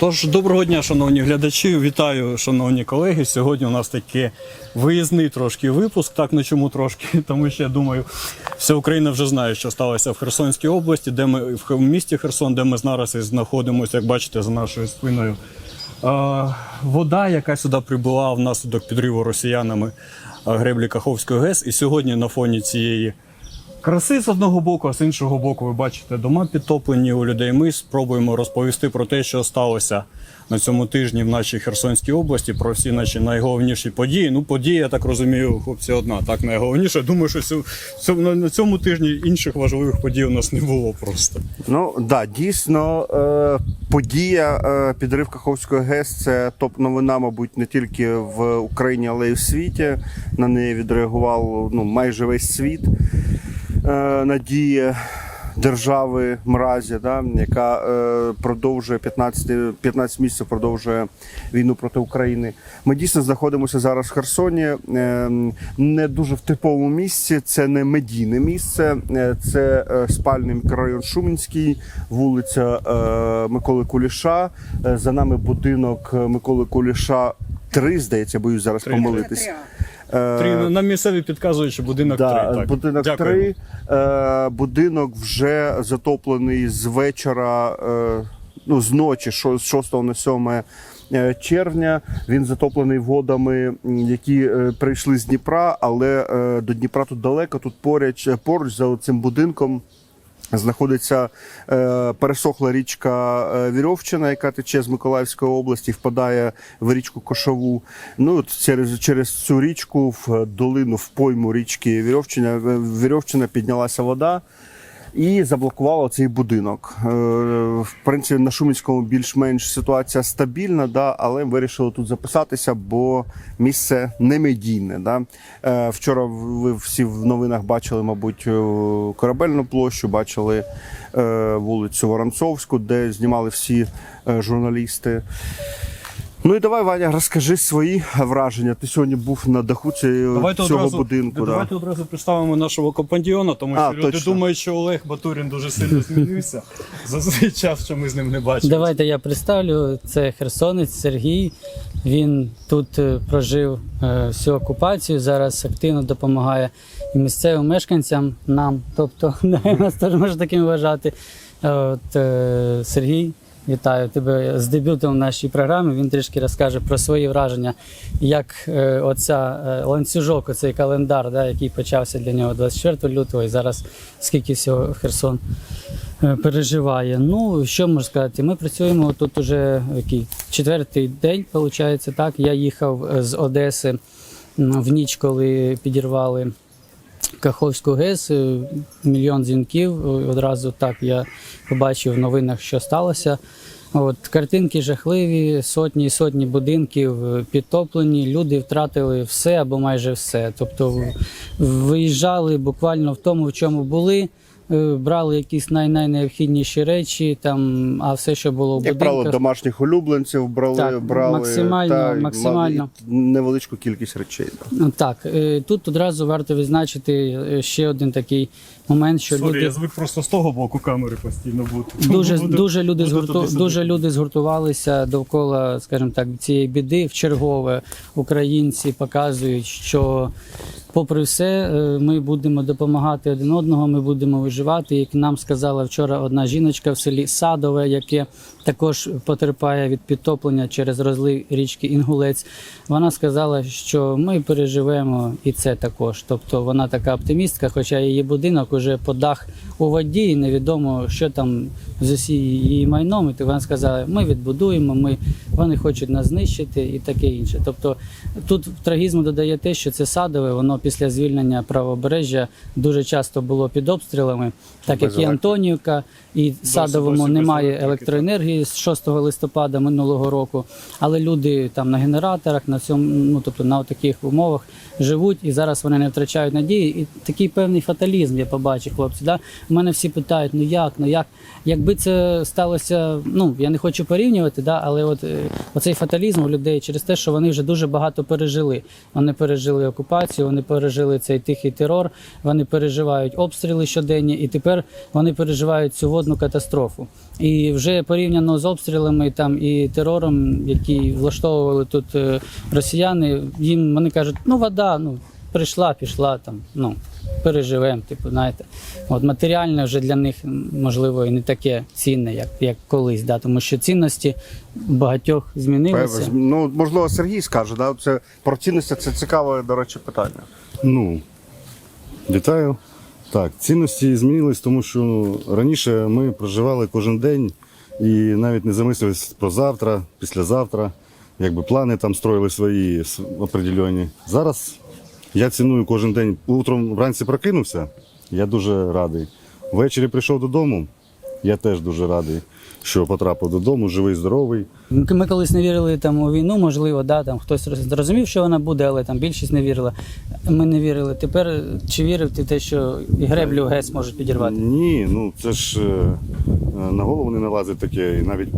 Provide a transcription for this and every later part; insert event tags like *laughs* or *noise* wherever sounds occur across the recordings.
Тож, доброго дня, шановні глядачі. Вітаю, шановні колеги. Сьогодні у нас такий виїзний трошки випуск. Так на чому трошки, *laughs* тому що я думаю, вся Україна вже знає, що сталося в Херсонській області, де ми в місті Херсон, де ми зараз і знаходимося, як бачите, за нашою спиною. Вода, яка сюди прибула внаслідок підриву росіянами греблі Каховської ГЕС, і сьогодні на фоні цієї Краси з одного боку, а з іншого боку, ви бачите, дома підтоплені у людей. Ми спробуємо розповісти про те, що сталося на цьому тижні в нашій Херсонській області, про всі наші найголовніші події. Ну, події, я так розумію, хлопці, одна. Так, найголовніше. Думаю, що на цьому тижні інших важливих подій у нас не було просто. Ну да, дійсно, е, подія е, підрив Каховської ГЕС це топ-новина, мабуть, не тільки в Україні, але й в світі. На неї відреагував ну, майже весь світ. Е, надія держави мразі, да, яка е, продовжує 15, 15 місяців продовжує війну проти України. Ми дійсно знаходимося зараз в Херсоні, е, не дуже в типовому місці. Це не медійне місце, е, це е, спальний мікрорайон Шумінський, вулиця е, Миколи Куліша. Е, За нами будинок Миколи Куліша. Три, здається, боюсь зараз помилитись. Е, Три, нам місцеві підказують, що будинок Да, 3. Так. будинок Дякуємо. 3. Е, будинок вже затоплений з вечора, е, ну, з ночі, з 6 на 7 е, червня. Він затоплений водами, які е, прийшли з Дніпра, але е, до Дніпра тут далеко, тут поряд поруч за цим будинком. Знаходиться е, пересохла річка е, Вірьовчина, яка тече з Миколаївської області, впадає в річку Кошову. Ну через, через цю річку в долину в пойму річки Вірьовчина, е, Вірьовчина піднялася вода і заблокувала цей будинок. Е, в принципі, на Шумінському більш-менш ситуація стабільна, да, але вирішили тут записатися, бо місце не медійне. Да. Е, вчора ви всі в новинах бачили, мабуть, е, корабельну площу, бачили вулицю Воронцовську, де знімали всі журналісти. Ну і давай, Ваня, розкажи свої враження. Ти сьогодні був на даху Давайте цього одразу, будинку. Да. давайте одразу представимо нашого компаньйона, тому що А, люди точно. думають, що Олег Батурін дуже сильно *laughs* змінився за цей час, що ми з ним не бачили. Давайте я представлю. Це херсонець Сергій. Він тут е, прожив е, всю окупацію. Зараз активно допомагає місцевим мешканцям нам. Тобто *laughs* нас теж можна таким вважати. От, е, Сергій, вітаю тебе з дебютом в нашій програмі. Він трішки розкаже про свої враження, як е, оця е, ланцюжок, оцей календар, да, який почався для нього 24 лютого, і зараз скільки всього Херсон е, переживає. Ну, що можу сказати? Ми працюємо тут уже який, четвертий день, виходить, так. Я їхав е, з Одеси в ніч, коли підірвали Каховську ГЕС, е, мільйон дзвінків. Е, Одразу так я побачив в новинах, що сталося. От картинки жахливі, сотні і сотні будинків е, підтоплені. Люди втратили все або майже все. Тобто виїжджали буквально в тому, в чому були. Е, Брали якісь най- найнеобхідніші речі, там, а все, що було в Як правило, будинках, домашніх улюбленців брали, Так, брали максимально- та, максимально. невеличку кількість речей. Ну, Так, е, тут одразу варто відзначити е, ще один такий момент, що Сорі, люди я звик просто з того боку камери постійно бути. дуже, дуже, люди згурту, дуже люди згуртувалися довкола, скажімо так, цієї біди. В чергове українці показують, що попри все, е, ми будемо допомагати один одного, ми будемо виживати. Як нам сказала вчора одна жіночка в селі Садове, яке також потерпає від підтоплення через розлив річки Інгулець. Вона сказала, що ми переживемо і це також. Тобто вона така оптимістка, хоча її будинок уже по дах у воді, і невідомо, що там з усім її майном. І вона сказала, ми відбудуємо, ми вони хочуть нас знищити і таке інше. Тобто тут трагізму додає те, що це садове, воно після звільнення правобережжя дуже часто було під обстрілами, так як і Антонівка, і садовому немає електроенергії з 6 листопада минулого року. Але люди там на генераторах, на цьому, ну тобто на таких умовах живуть, і зараз вони не втрачають надії. І такий певний фаталізм я побачив, хлопці. Да? У мене всі питають: ну як, ну як, якби це сталося, ну я не хочу порівнювати, да, але от е, оцей фаталізм у людей через те, що вони вже дуже багато пережили. Вони пережили окупацію, вони пережили цей тихий терор, вони переживають обстріли щоденні, і тепер вони переживають цю водну катастрофу. І вже порівняно з обстрілами там і терором, який влаштовували тут е, росіяни, їм вони кажуть, ну вода, ну прийшла, пішла там, ну переживемо, типу, знаєте. От матеріальне вже для них можливо і не таке цінне, як, як колись, да, тому що цінності багатьох змінилися. Ну, можливо, Сергій скаже, да? це про цінності це цікаве, до речі, питання. Ну, вітаю. Так, цінності змінились, тому що раніше ми проживали кожен день і навіть не замислювалися про завтра, післязавтра, якби плани там строїли свої определені. Зараз я ціную кожен день. Утром вранці прокинувся, я дуже радий. Ввечері прийшов додому, я теж дуже радий, що потрапив додому, живий, здоровий. Ми колись не вірили там у війну, можливо, да, там хтось зрозумів, що вона буде, але там більшість не вірила. Ми не вірили. Тепер чи вірив ти в те, що і греблю ГЕС можуть підірвати? Ні, ну це ж е, е, на голову не налазить таке, і навіть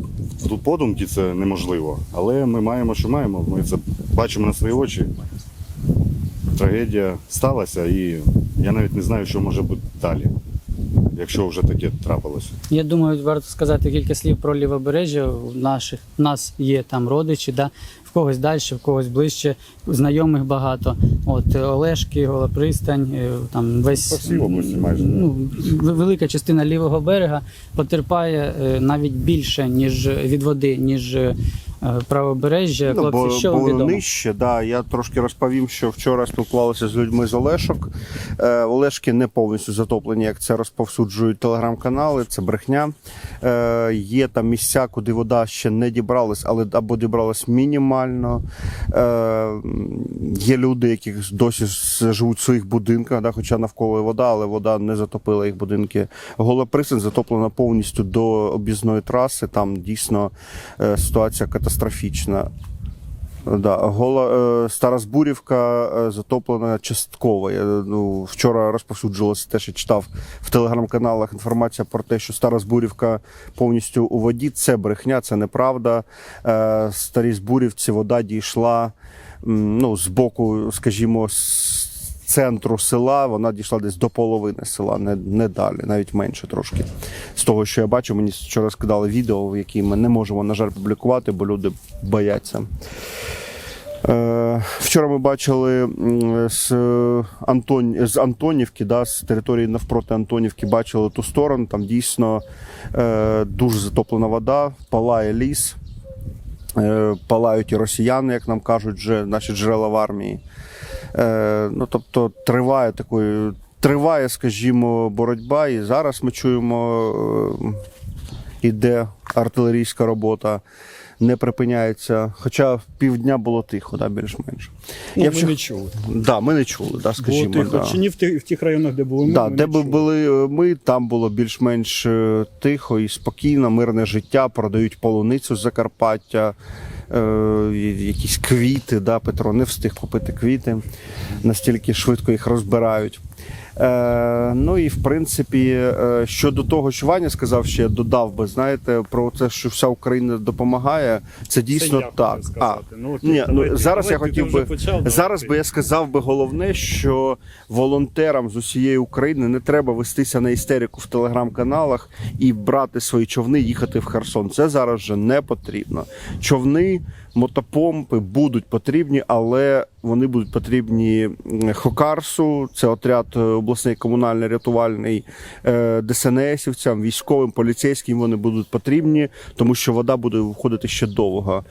в подумки це неможливо. Але ми маємо, що маємо. Ми це бачимо на свої очі. Трагедія сталася, і я навіть не знаю, що може бути далі, якщо вже таке трапилося. Я думаю, варто сказати кілька слів про лівобережжя. У наших у нас є там родичі, да, в когось далі, в когось ближче, знайомих багато. От е, Олешки, Голопристань, е, там весь По всій області майже, ну, велика частина лівого берега потерпає е, навіть більше ніж від води, ніж правобережжя. Ну, Хлопці, бо, що бо відомо? нижче, да. Я трошки розповім, що вчора спілкувалися з людьми з Олешок. Е, Олешки не повністю затоплені, як це розповсюджують телеграм-канали, це брехня. Е, є там місця, куди вода ще не дібралась, але або дібралась мінімально. Е, є люди, які досі живуть в своїх будинках, да, хоча навколо є вода, але вода не затопила їх будинки. Голопристань затоплена повністю до об'їзної траси. Там дійсно е, ситуація катастрофічна. Да, гола е, Стара Збурівка е, затоплена частково. Я, ну, вчора розповсюджувалося те, що читав в телеграм-каналах інформація про те, що Стара Збурівка повністю у воді. Це брехня, це неправда. Е, Старій Збурівці вода дійшла ну, з боку, скажімо, з центру села. Вона дійшла десь до половини села, не, не далі, навіть менше трошки. З того, що я бачу, мені вчора скидали відео, які ми не можемо, на жаль, публікувати, бо люди бояться. Е, Вчора ми бачили з, Антон... з Антонівки, да, з території навпроти Антонівки, бачили ту сторону. Там дійсно е, дуже затоплена вода, палає ліс, е, палають і росіяни, як нам кажуть, вже наші джерела в армії. Е, ну, тобто триває такою. Триває, скажімо, боротьба, і зараз ми чуємо, е, іде артилерійська робота, не припиняється. Хоча півдня було тихо, да, більш-менш. Ну, ми вчора- не чули. Да, ми не чули, да, скажімо. Було тихо. да. Чи ні в тих, в тих районах, де були ми? Да, ми де чули. були ми, там було більш-менш е, тихо і спокійно, мирне життя, продають полуницю з Закарпаття, е, якісь квіти. Да, Петро не встиг купити квіти, настільки швидко їх розбирають. Е, ну і в принципі, е, щодо того, що Ваня сказав, ще додав би, знаєте, про те, що вся Україна допомагає, це дійсно я так. А, Ну, ні, давайте- ну, зараз я давайте, ти хотів би почав, зараз давайте. би я сказав би головне, що волонтерам з усієї України не треба вестися на істерику в телеграм-каналах і брати свої човни, їхати в Херсон. Це зараз вже не потрібно. Човни, мотопомпи будуть потрібні, але вони будуть потрібні Хокарсу, це отряд е, обласний комунальний рятувальний е, ДСНСівцям, військовим, поліцейським вони будуть потрібні, тому що вода буде виходити ще довго.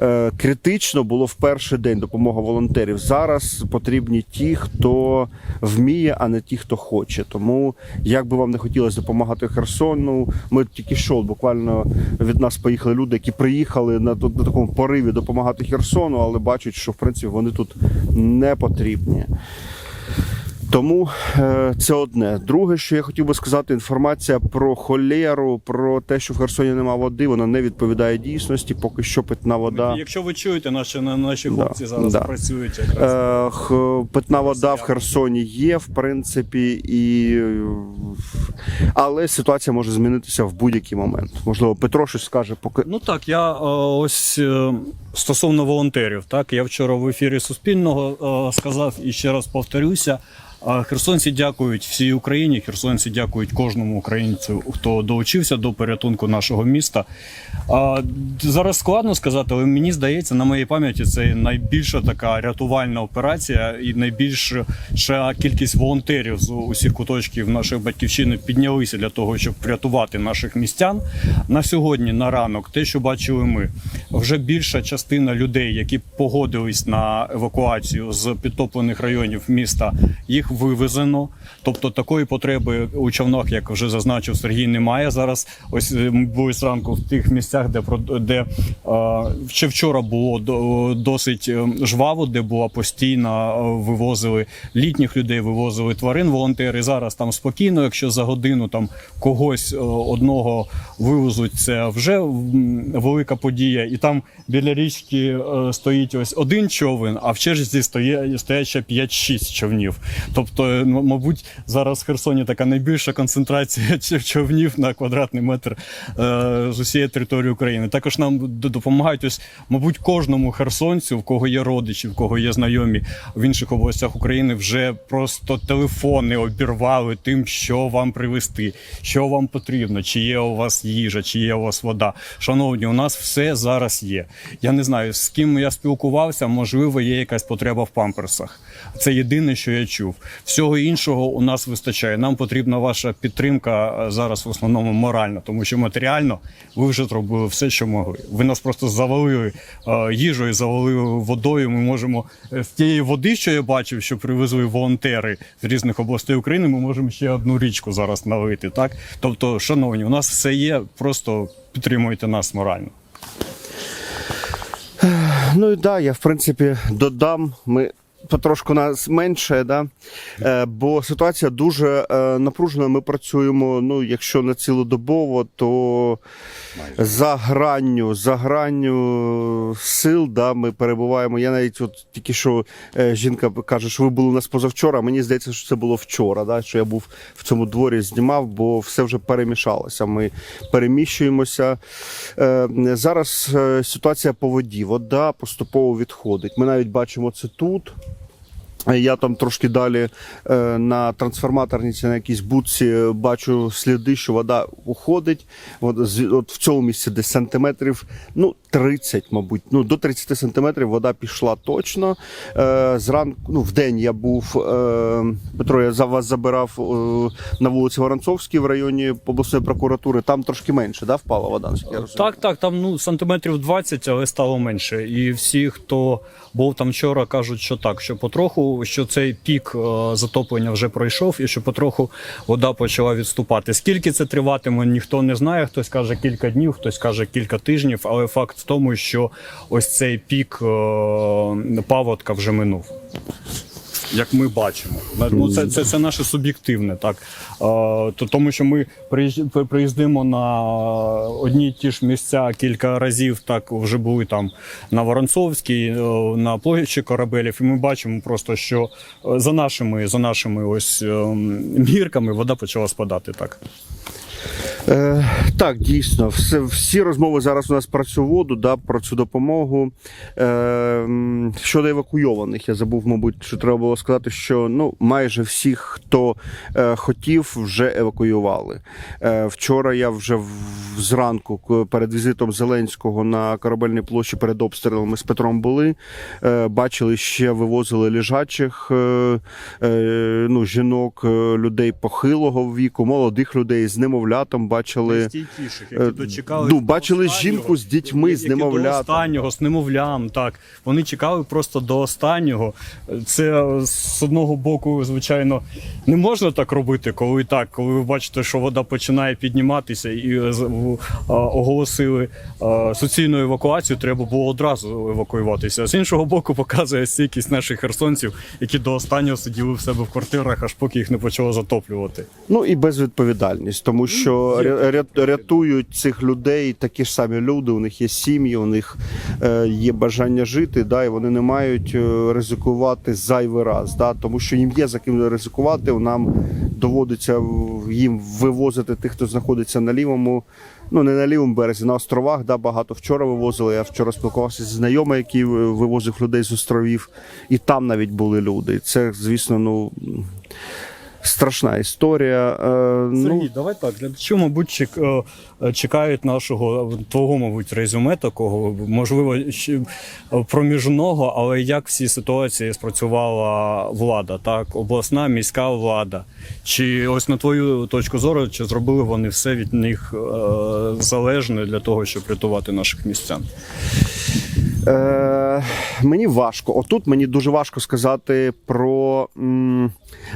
Е, Критично було в перший день допомога волонтерів. Зараз потрібні ті, хто вміє, а не ті, хто хоче. Тому як би вам не хотілося допомагати Херсону, ми тільки що буквально від нас поїхали люди, які приїхали на, на такому пориві допомагати Херсону, але бачать, що в принципі вони тут не потрібні. Тому е, це одне. Друге, що я хотів би сказати, інформація про холеру, про те, що в Херсоні нема води, вона не відповідає дійсності. Поки що питна вода. Якщо ви чуєте, наші, на- наші Да, хлопці зараз да. працюють якраз. Е, питна вода в Херсоні є, в принципі, і... але ситуація може змінитися в будь-який момент. Можливо, Петро щось скаже, поки Ну так, я е, ось стосовно волонтерів, так я вчора в ефірі Суспільного е, сказав і ще раз повторюся. е, Херсонці дякують всій Україні. Херсонці дякують кожному українцю, хто долучився до порятунку нашого міста. Зараз складно сказати, але мені здається, на моїй пам'яті це найбільша така рятувальна операція і найбільша кількість волонтерів з усіх куточків нашої батьківщини піднялися для того, щоб врятувати наших містян. На сьогодні, на ранок, те, що бачили ми, вже більша частина людей, які погодились на евакуацію з підтоплених районів міста, їх вивезено. Тобто такої потреби у човнах, як вже зазначив Сергій, немає зараз. Ось е, ми були зранку в тих місцях, де де е, ще вчора було досить е, жваво, де була постійно е, вивозили літніх людей, вивозили тварин. Волонтери зараз там спокійно. Якщо за годину там когось одного вивезуть, це вже велика подія. І там біля річки е, стоїть ось один човен, а в черзі стоять ще 5-6 човнів. Тобто, е, мабуть, зараз в Херсоні така найбільша концентрація *laughs* човнів на квадратний метр е, з усієї території України. Також нам допомагають ось, мабуть, кожному херсонцю, в кого є родичі, в кого є знайомі в інших областях України, вже просто телефони обірвали тим, що вам привезти, що вам потрібно, чи є у вас їжа, чи є у вас вода. Шановні, у нас все зараз є. Я не знаю, з ким я спілкувався, можливо, є якась потреба в памперсах. Це єдине, що я чув. Всього іншого у нас вистачає. Нам потрібна ваша підтримка е, зараз в основному морально, тому що матеріально ви вже зробили все, що могли. Ви нас просто завалили е, їжею, завалили водою. Ми можемо е, з тієї води, що я бачив, що привезли волонтери з різних областей України. Ми можемо ще одну річку зараз налити. Так, тобто, шановні, у нас все є. Просто підтримуйте нас морально. Ну і да, я в принципі додам. Ми потрошку нас менше, да? е, бо ситуація дуже е, напружена. Ми працюємо, ну, якщо не цілодобово, то за гранню, за гранню сил, да, ми перебуваємо. Я навіть от тільки що е, жінка каже, що ви були у нас позавчора. Мені здається, що це було вчора, да, що я був в цьому дворі, знімав, бо все вже перемішалося. Ми переміщуємося. Е, зараз е, ситуація по воді. Вода поступово відходить. Ми навіть бачимо це тут. Я там трошки далі е, на трансформаторниці на якійсь будці е, бачу сліди, що вода уходить. От, от в цьому місці десь сантиметрів, ну 30, мабуть, ну до 30 сантиметрів вода пішла точно. Е, зранку, ну в день я був е, Петро, я за вас забирав е, на вулиці Воронцовській в районі обласної прокуратури. Там трошки менше, да, впала вода. я? Так, так, там ну сантиметрів 20, але стало менше. І всі, хто був там вчора, кажуть, що так, що потроху, що цей пік е, затоплення вже пройшов, і що потроху вода почала відступати. Скільки це триватиме, ніхто не знає. Хтось каже кілька днів, хтось каже кілька тижнів. Але факт в тому, що ось цей пік е, паводка вже минув. Як ми бачимо, ну це, це, це наше суб'єктивне, так е, то тому, що ми приїздимо на одні й ті ж місця кілька разів. Так вже були там на Воронцовській, е, на площі корабелів, і ми бачимо просто, що за нашими за нашими ось е, мірками вода почала спадати. Так Е, так, дійсно, всі розмови зараз у нас про цю воду, да, про цю допомогу. Е, щодо евакуйованих, я забув, мабуть, що треба було сказати, що ну, майже всіх, хто е, хотів, вже евакуювали. Е, вчора я вже в- зранку, перед візитом Зеленського на корабельній площі перед обстрілами з Петром були. Е, бачили, ще вивозили лежачих е, е, ну, жінок, е, людей похилого віку, молодих людей з немовлятом бачили. Е, які дочекали. ну, бачили жінку з дітьми, з які До останнього, з немовлям, так. Вони чекали просто до останнього. Це е, з одного боку, звичайно, не можна так робити, коли так, коли ви бачите, що вода починає підніматися і е, оголосили суцільну евакуацію, треба було одразу евакуюватися. З іншого боку, показує стійкість наших херсонців, які до останнього сиділи в себе в квартирах, аж поки їх не почало затоплювати. Ну і безвідповідальність, тому що рятують цих людей такі ж самі люди. У них є сім'ї, у них е, є бажання жити, да, і вони не мають е, ризикувати зайвий раз, да, тому що їм є за ким ризикувати. Нам доводиться їм вивозити тих, хто знаходиться на лівому Ну, не на лівому березі, на островах, да, багато вчора вивозили. Я вчора спілкувався з знайомим, який вивозив людей з островів, і там навіть були люди. Це, звісно, ну страшна історія. Е, ну, Сергій, давай так. Глядачі, мабуть, е, чекають нашого твого, мабуть, резюме такого, можливо, е, проміжного, але як в цій ситуації спрацювала влада, так, обласна міська влада. Чи ось на твою точку зору, чи зробили вони все від них залежне для того, щоб рятувати наших містян? Е, мені важко. Отут мені дуже важко сказати про.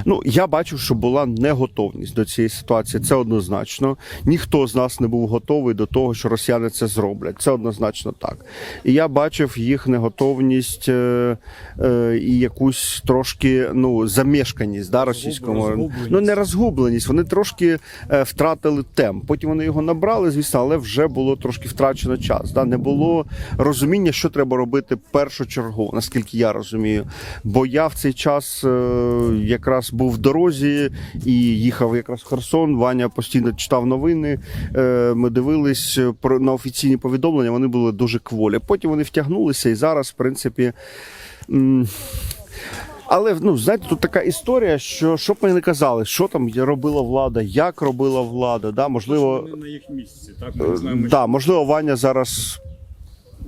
Ну, я бачив, що була неготовність до цієї ситуації. Це однозначно. Ніхто з нас не був готовий до того, що росіяни це зроблять. Це однозначно так. І я бачив їх неготовність е, е, і якусь трошки ну, замішканість да, російському. Ну, не розгубленість. Вони трошки е, втратили темп. Потім вони його набрали, звісно, але вже було трошки втрачено час. Да? Не було розуміння, що треба робити першочергово, наскільки я розумію. Бо я в цей час е, якраз був в дорозі і їхав якраз в Херсон. Ваня постійно читав новини. Е, ми дивились про на офіційні повідомлення. Вони були дуже кволі. Потім вони втягнулися, і зараз, в принципі. але ну знаєте, тут така історія, що що б ми не казали, що там робила влада, як робила влада, да, можливо, на їх місці, так? е, да, можливо, Ваня зараз.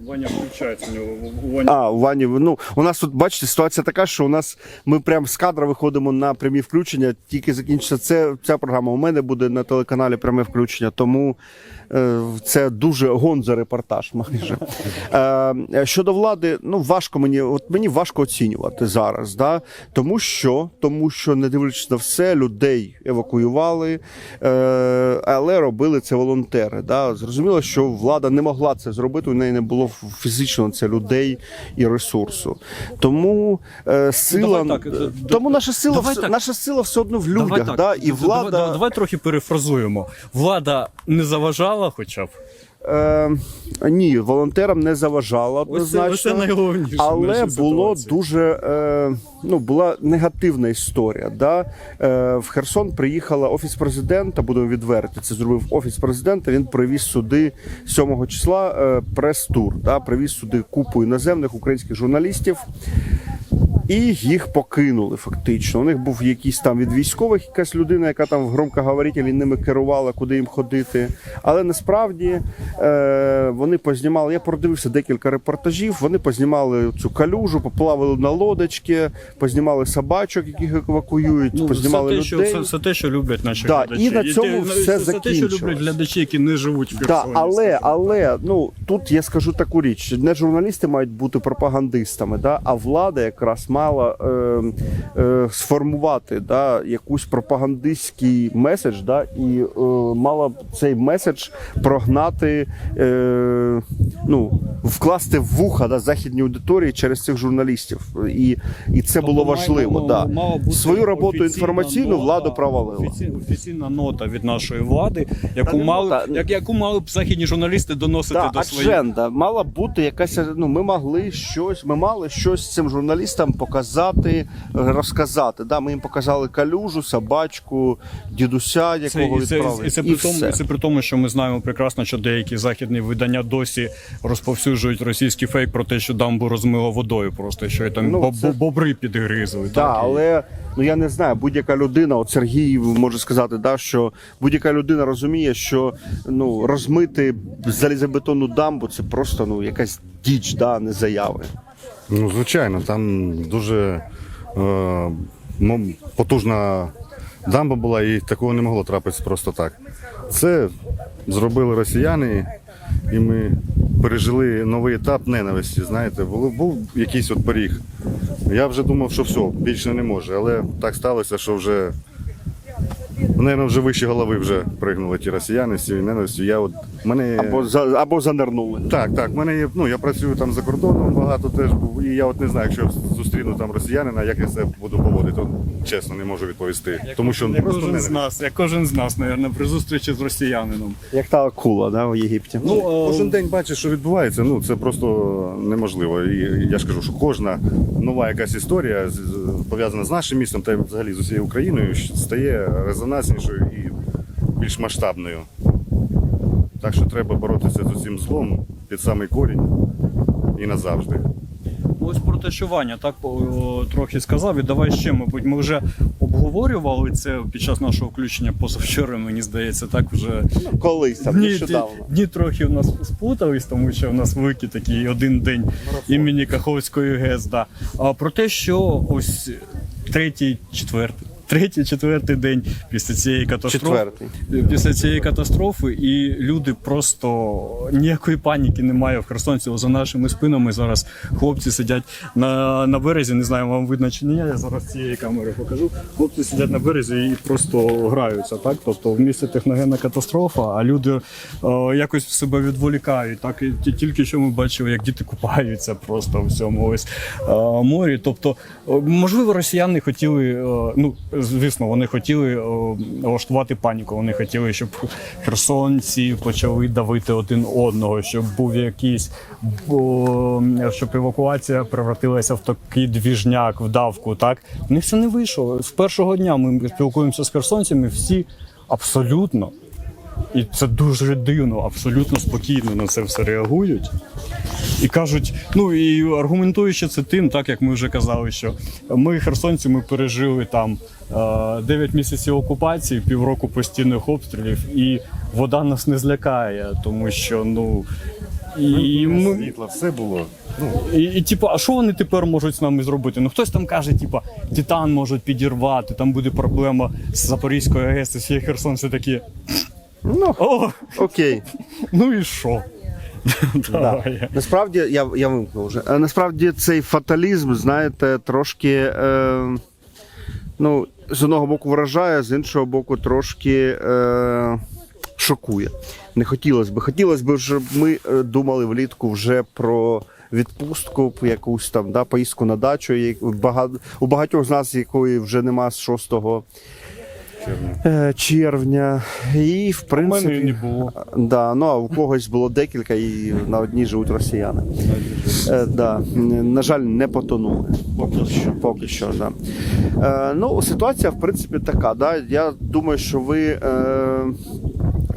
Ваня включається у нього. А, у Вані, ну у нас тут бачите, ситуація така, що у нас ми прямо з кадра виходимо на прямі включення. Тільки закінчиться це ця програма. У мене буде на телеканалі пряме включення, тому е, це дуже гонза репортаж. Майже е, щодо влади, ну важко мені, от мені важко оцінювати зараз, да тому що, тому що не дивлячись на все, людей евакуювали, е, але робили це волонтери. Да? Зрозуміло, що влада не могла це зробити. У неї не було фізично це людей і ресурсу. Тому е, сила давай так, е, тому наша сила давай так. наша сила все одно в людях. Давай так, да? І влада. Давай, давай трохи перефразуємо. Влада не заважала, хоча б. Е, ні, волонтерам не заважала однозначно. ось це найголовніше. Але було дуже е, ну була негативна історія. Да? Е, в Херсон приїхала офіс президента. Будемо відверти. Це зробив офіс президента. Він привіз сюди 7 числа е, прес-тур. Да? Привіз сюди купу іноземних українських журналістів. І їх покинули фактично. У них був якийсь там від військових якась людина, яка там в громкоговорителі ними керувала, куди їм ходити. Але насправді е, вони познімали. Я продивився декілька репортажів. Вони познімали цю калюжу, поплавали на лодочки, познімали собачок, яких евакуюють, Ну, познімали все те, людей. що, все, все те, що люблять наші Да, глядачі. і на цьому все все те, що люблять глядачі, які не живуть в Да, але, але ну тут я скажу таку річ: не журналісти мають бути пропагандистами, да, а влада якраз мала е, е, сформувати да, якусь пропагандистський меседж, да, і е, мала б цей меседж прогнати, е, ну, вкласти в вуха да, західній аудиторії через цих журналістів. І, і це було Тобто важливо. мало- да. бути Свою роботу інформаційну нота, влада провалила. офіці- Офіційна нота від нашої влади, яку мали, нота. як, яку мали б західні журналісти доносити Да, до своїх. адженда мала бути якась. Ну ми могли щось, ми мали щось цим журналістам показати, розказати. Да, ми їм показали калюжу, собачку, дідуся, Це, якого і, це, відправили. і, це і при тому, все. і це при тому, що ми знаємо прекрасно, що деякі західні видання досі розповсюджують російський фейк про те, що дамбу розмило водою, просто що там Ну, боб- це- бобри підгризли. Да, так, але ну я не знаю, будь-яка людина, от Сергій може сказати, да, що будь-яка людина розуміє, що ну розмити залізобетонну дамбу це просто ну якась діч, да, не заяви. Ну, звичайно, там дуже е, потужна дамба була, і такого не могло трапитися просто так. Це зробили росіяни, і ми пережили новий етап ненависті. Знаєте, був якийсь от поріг. Я вже думав, що все, більше не може, але так сталося, що вже. Наверно, вже вище голови вже пригнули ті росіяни з цією ненавистю. Я от мене Або за або занирнули. так, так. мене є, ну я працюю там за кордоном багато теж був. І я от не знаю, якщо я зустріну там росіянина, як я себе буду поводити. От, чесно, не можу відповісти. Тому що як просто кожен не з нас, як кожен з нас, мабуть, при зустрічі з росіянином. Як та акула, да, в Єгипті. Ну, Кожен день бачиш, що відбувається. Ну це просто неможливо. І я ж кажу, що кожна нова якась історія пов'язана з нашим містом та й взагалі з усією Україною стає резонанснішою і більш масштабною. Так що треба боротися з усім злом під самий корінь і назавжди. Ось про те, так о, трохи сказав, і давай ще, мабуть, ми вже обговорювали це під час нашого включення позавчора, мені здається, так вже Колись там, дні, нещодавно. дні трохи в нас сплутались, тому що в нас великий такий один день імені Каховської ГЕС. Да. А про те, що ось третій, четвертий. Третій, четвертий день після цієї катастрофи. Четвертий. Після цієї катастрофи, і люди просто ніякої паніки немає в Херсонці. За нашими спинами зараз хлопці сидять на, на березі. Не знаю, вам видно чи ні. Я зараз цієї камери покажу. Хлопці сидять на березі і просто граються. Так, тобто в місті техногенна катастрофа, а люди е, якось себе відволікають. Так і тільки що ми бачили, як діти купаються просто в цьому ось е, морі. Тобто, е, можливо, росіяни хотіли, е, ну звісно, вони хотіли е, влаштувати паніку. Вони хотіли, щоб херсонці почали давити один одного, щоб був якийсь щоб евакуація превратилася в такий двіжняк, в давку. Так в них це не вийшло. З першого дня ми спілкуємося з херсонцями. Всі абсолютно. І це дуже дивно, абсолютно спокійно на це все реагують. І кажуть, ну і аргументуючи це тим, так як ми вже казали, що ми, херсонці, ми пережили там е, 9 місяців окупації, півроку постійних обстрілів, і вода нас не злякає, тому що ну. І, ми, Світло, все було. Ну, і, і типу, а що вони тепер можуть з нами зробити? Ну хтось там каже, типу, Титан можуть підірвати, там буде проблема з Запорізькою АЕС, і всі херсонці такі. Ну, О, окей. ну і що? *laughs* Давай. Насправді я, я вимкнув вже. Е, Насправді цей фаталізм, знаєте, трошки. Е, ну, з одного боку вражає, з іншого боку, трошки е, шокує. Не хотілося б. Хотілося б, щоб ми е, думали влітку вже про. Відпустку, якусь там да, поїздку на дачу, як- у багатьох з нас, якої вже нема з 6 е, червня. І в У мене не було. Да, ну а у когось було декілька, і на одній живуть росіяни. Е, да. На жаль, не потонули. Поки що. Поки що да. е, ну, ситуація, в принципі, така. Да. Я думаю, що ви. Е,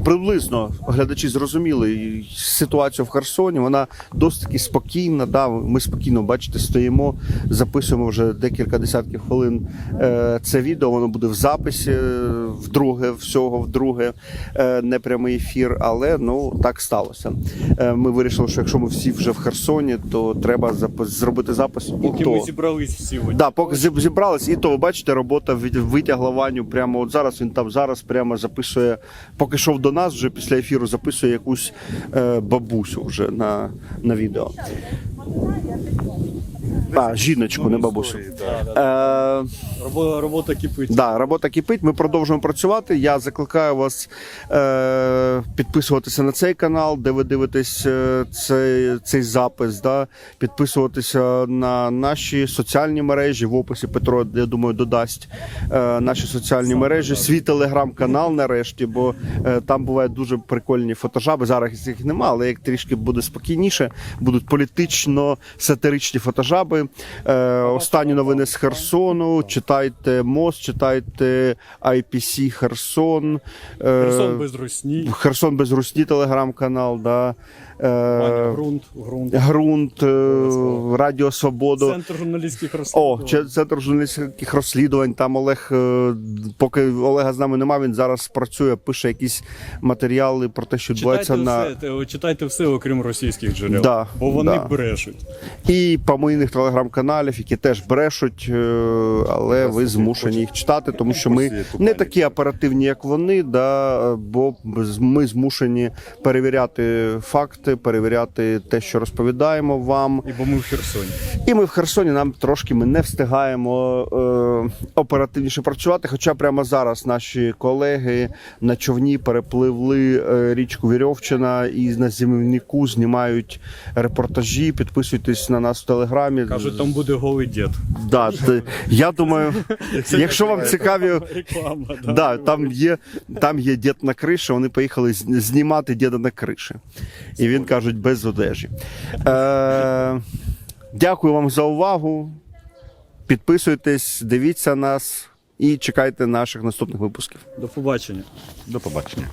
Приблизно глядачі зрозуміли ситуацію в Херсоні. Вона досить таки спокійна. Да, ми спокійно бачите, стоїмо, записуємо вже декілька десятків хвилин. Е, це відео воно буде в записі е, вдруге, всього вдруге, е, не прямий ефір. Але ну так сталося. Ми вирішили, що якщо ми всі вже в Херсоні, то треба запис, зробити запис. і Поки то. ми зібрались всі. Да, поки зібрались, і то ви бачите, робота від- витягла Ваню прямо от зараз. Він там зараз прямо записує. Поки йшов до нас, вже після ефіру записує якусь е, бабусю вже на, на відео. А, жіночку, не бабусю. да. Е, Робота, робота кипить. Да, робота кипить. Ми продовжуємо працювати. Я закликаю вас е, підписуватися на цей канал, де ви дивитесь е, цей, цей запис. Да? Підписуватися на наші соціальні мережі. В описі Петро, я думаю, додасть е, наші соціальні мережі, свій телеграм-канал нарешті, бо е, там бувають дуже прикольні фотожаби. Зараз їх немає, але як трішки буде спокійніше, будуть політично-сатиричні фотожаби. Е, останні новини з Херсону. Читайте МОЗ, читайте IPC Херсон. Е, Херсон без русні. Херсон без русні телеграм-канал. Да. Е, Грунт, Грунт. Грунт, е, Радіо Свободу. Центр журналістських розслідувань. чи- центр журналістських розслідувань. Там Олег, е, поки Олега з нами немає, він зараз працює, пише якісь матеріали про те, що відбувається на читайте все, окрім російських джерел. Да, бо вони да. брешуть. і помийних телеграм-каналів, які теж брешуть, але ви змушені їх читати, тому що ми не такі оперативні, як вони, да, бо ми змушені перевіряти факти, перевіряти те, що розповідаємо вам. І бо ми в Херсоні. І ми в Херсоні нам трошки ми не встигаємо е, оперативніше працювати. Хоча прямо зараз наші колеги на човні перепливли е, річку Вірьовчина і на зимівнику знімають репортажі. Підписуйтесь на нас в телеграмі. Кажуть, там буде голий дід. Да, я думаю, якщо вам цікаві. Реклама, да. Да, там є, там є дід на криші, вони поїхали знімати діда на криші. І він кажуть, без одежі. Е, дякую вам за увагу. Підписуйтесь, дивіться нас і чекайте наших наступних випусків. До побачення. До побачення.